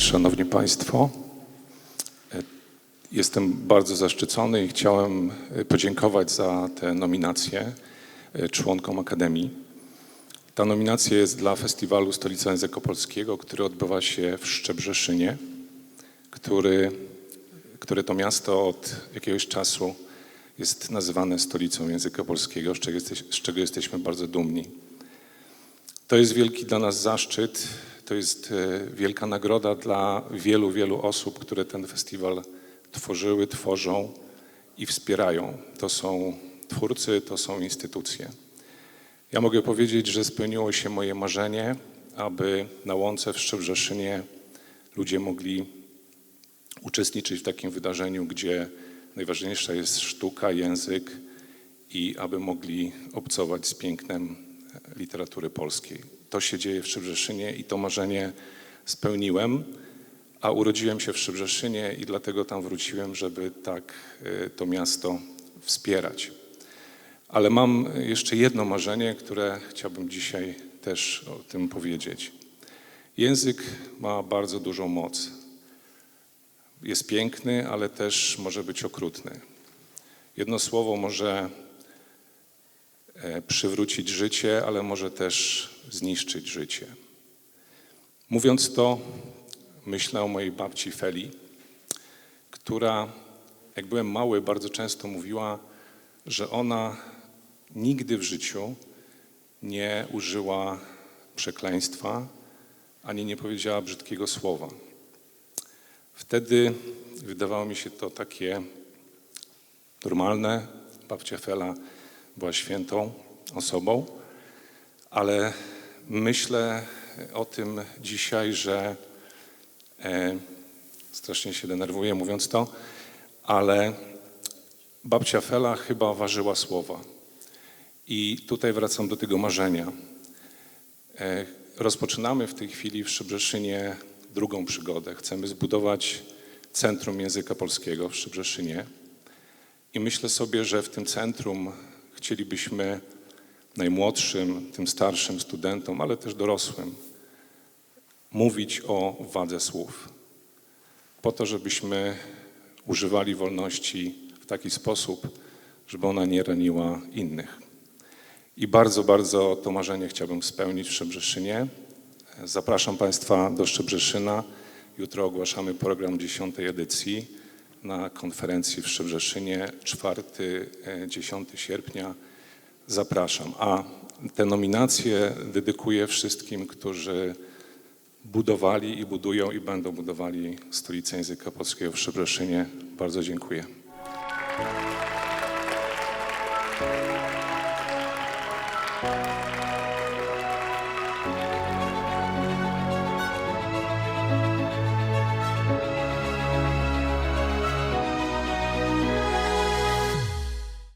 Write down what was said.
Szanowni Państwo, e, jestem bardzo zaszczycony i chciałem e, podziękować za tę nominację e, członkom Akademii. Ta nominacja jest dla Festiwalu Stolica Języka Polskiego, który odbywa się w Szczebrzeszynie, który, które to miasto od jakiegoś czasu jest nazywane stolicą języka polskiego, z czego, jesteś, z czego jesteśmy bardzo dumni. To jest wielki dla nas zaszczyt, to jest e, wielka nagroda dla wielu, wielu osób, które ten festiwal tworzyły, tworzą i wspierają. To są twórcy, to są instytucje. Ja mogę powiedzieć, że spełniło się moje marzenie, aby na łące w Szczebrzeszynie ludzie mogli uczestniczyć w takim wydarzeniu, gdzie najważniejsza jest sztuka, język i aby mogli obcować z pięknem literatury polskiej. To się dzieje w Szczebrzeszynie i to marzenie spełniłem, a urodziłem się w Szczebrzeszynie i dlatego tam wróciłem, żeby tak y, to miasto wspierać. Ale mam jeszcze jedno marzenie, które chciałbym dzisiaj też o tym powiedzieć. Język ma bardzo dużą moc. Jest piękny, ale też może być okrutny. Jedno słowo może przywrócić życie, ale może też zniszczyć życie. Mówiąc to, myślę o mojej babci Feli, która, jak byłem mały, bardzo często mówiła, że ona nigdy w życiu nie użyła przekleństwa, ani nie powiedziała brzydkiego słowa. Wtedy wydawało mi się to takie normalne. Babcia Fela była świętą osobą, ale myślę o tym dzisiaj, że e, strasznie się denerwuję mówiąc to, ale babcia Fela chyba ważyła słowa. I tutaj wracam do tego marzenia. E, rozpoczynamy w tej chwili w Szczebrzeszynie drugą przygodę. Chcemy zbudować Centrum Języka Polskiego w Szczebrzeszynie. I myślę sobie, że w tym centrum chcielibyśmy najmłodszym, tym starszym studentom, ale też dorosłym, mówić o wadze słów. Po to, żebyśmy używali wolności w taki sposób, żeby ona nie raniła innych. I bardzo, bardzo to marzenie chciałbym spełnić w Szczebrzeszynie. Zapraszam Państwa do Szczebrzeszyna. Jutro ogłaszamy program dziesiątej edycji na konferencji w Szczebrzeszynie 4-10 sierpnia. Zapraszam. A te nominacje dedykuję wszystkim, którzy budowali i budują i będą budowali stolicę języka polskiego w Szczebrzeszynie. Bardzo dziękuję.